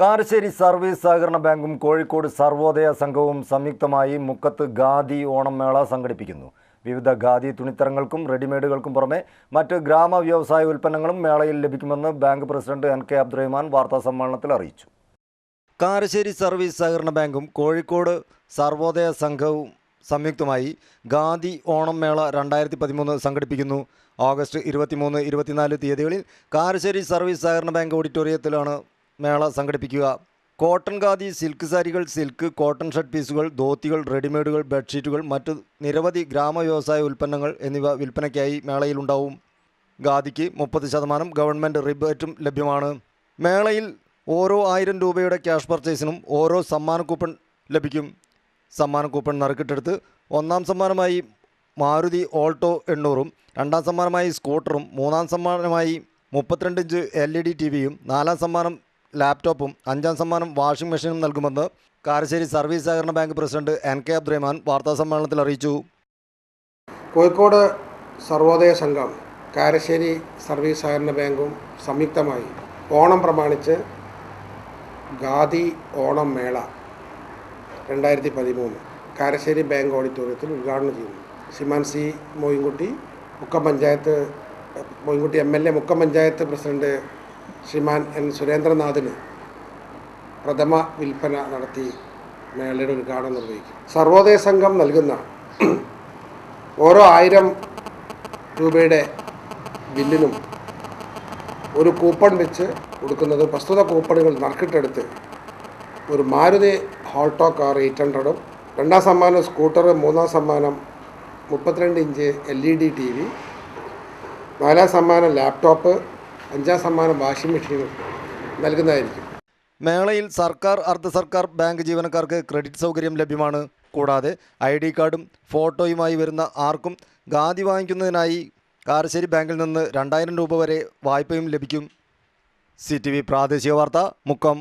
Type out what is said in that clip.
Karassery service സഹകരണ ബാങ്കും കോഴിക്കോട് സർവോദയ സംഘവും സംയുക്തമായി മുക്കത്ത് ഖാദി ഓണം മേള സംഘടിപ്പിക്കുന്നു. വിവിധ ഖാദി തുണിത്തരങ്ങൾക്കും റെഡിമെയ്ഡുകൾക്കും പുറമെ മറ്റ് ഗ്രാമ വ്യവസായ ഉൽപ്പന്നങ്ങളും മേളയിൽ ലഭിക്കുമെന്ന് bank president N K Abdurahman വാർത്താസമ്മേളനത്തിൽ അറിയിച്ചു. കാരശ്ശേരി സർവീസ് സഹകരണ ബാങ്കും കോഴിക്കോട് സർവോദയ സംഘവും സംയുക്തമായി ഖാദി ഓണം മേള രണ്ടായിരത്തി പതിമൂന്ന് സംഘടിപ്പിക്കുന്നു. ഓഗസ്റ്റ് ഇരുപത്തിമൂന്ന് ഇരുപത്തിനാല് തീയതികളിൽ കാരശ്ശേരി സർവീസ് സഹകരണ ബാങ്ക് ഓഡിറ്റോറിയത്തിലാണ് മേള സംഘടിപ്പിക്കുക. കോട്ടൺ ഖാദി സിൽക്ക് സാരികൾ സിൽക്ക് കോട്ടൺ ഷർട്ട് പീസുകൾ ധോത്തികൾ റെഡിമെയ്ഡുകൾ ബെഡ്ഷീറ്റുകൾ മറ്റു നിരവധി ഗ്രാമ വ്യവസായ ഉൽപ്പന്നങ്ങൾ എന്നിവ വിൽപ്പനയ്ക്കായി മേളയിലുണ്ടാവും ഖാദിക്ക് മുപ്പത് ശതമാനം ഗവൺമെന്റ് റിബേറ്റും ലഭ്യമാണ്. മേളയിൽ ഓരോ ആയിരം രൂപയുടെ ക്യാഷ് പർച്ചേസിനും ഓരോ സമ്മാന കൂപ്പൺ ലഭിക്കും. സമ്മാന കൂപ്പൺ നറുക്കിട്ടെടുത്ത് ഒന്നാം സമ്മാനമായി മാരുതി ഓൾട്ടോ എണ്ണൂറും രണ്ടാം സമ്മാനമായി സ്കൂട്ടറും മൂന്നാം സമ്മാനമായി മുപ്പത്തിരണ്ട് inch L E D T വിയും നാലാം സമ്മാനം ലാപ്ടോപ്പും അഞ്ചാം സമ്മാനം വാഷിംഗ് മെഷീനും നൽകുമെന്ന് കാരശ്ശേരി സർവീസ് സഹകരണ bank president N K Abdurahman വാർത്താസമ്മേളനത്തിൽ അറിയിച്ചു. കോഴിക്കോട് സർവോദയ സംഘം കാരശ്ശേരി സർവീസ് സഹകരണ ബാങ്കും സംയുക്തമായി ഓണം പ്രമാണിച്ച് ഖാദി ഓണം മേള രണ്ടായിരത്തി പതിമൂന്ന് കാരശ്ശേരി ബാങ്ക് ഓഡിറ്റോറിയത്തിൽ ഉദ്ഘാടനം ചെയ്തു. Seaman C Moyinkutty Mukkam panchayat Moyinkutty M L A Mukkam panchayat president Sriman N സുരേന്ദ്രനാഥിന് പ്രഥമ വിൽപ്പന നടത്തി മേളയുടെ ഉദ്ഘാടനം നിർവഹിക്കും. സർവോദയ സംഘം നൽകുന്ന ഓരോ ആയിരം രൂപയുടെ ബില്ലിനും ഒരു കൂപ്പൺ വെച്ച് കൊടുക്കുന്നത് പ്രസ്തുത കൂപ്പണുകൾ നറുക്കിട്ടെടുത്ത് ഒരു മാരുതി ഹോൾട്ടോ കാർ എയ്റ്റ് ഹൺഡ്രഡും രണ്ടാം സമ്മാനം സ്കൂട്ടർ മൂന്നാം സമ്മാനം മുപ്പത്തിരണ്ട് inch L E D T V നാലാം സമ്മാനം ലാപ്ടോപ്പ് അഞ്ചാം സമ്മാനം വാഷിംഗ് മെഷീൻ നൽകുന്നതായിരിക്കും. മേളയിൽ സർക്കാർ അർദ്ധ സർക്കാർ ബാങ്ക് ജീവനക്കാർക്ക് ക്രെഡിറ്റ് സൗകര്യം ലഭ്യമാണ്. കൂടാതെ ഐ ഡി കാർഡും ഫോട്ടോയുമായി വരുന്ന ആർക്കും ഗാദി വാങ്ങിക്കുന്നതിനായി കാരശ്ശേരി ബാങ്കിൽ നിന്ന് രണ്ടായിരം രൂപ വരെ വായ്പയും ലഭിക്കും. സി പ്രാദേശിക വാർത്ത മുക്കം.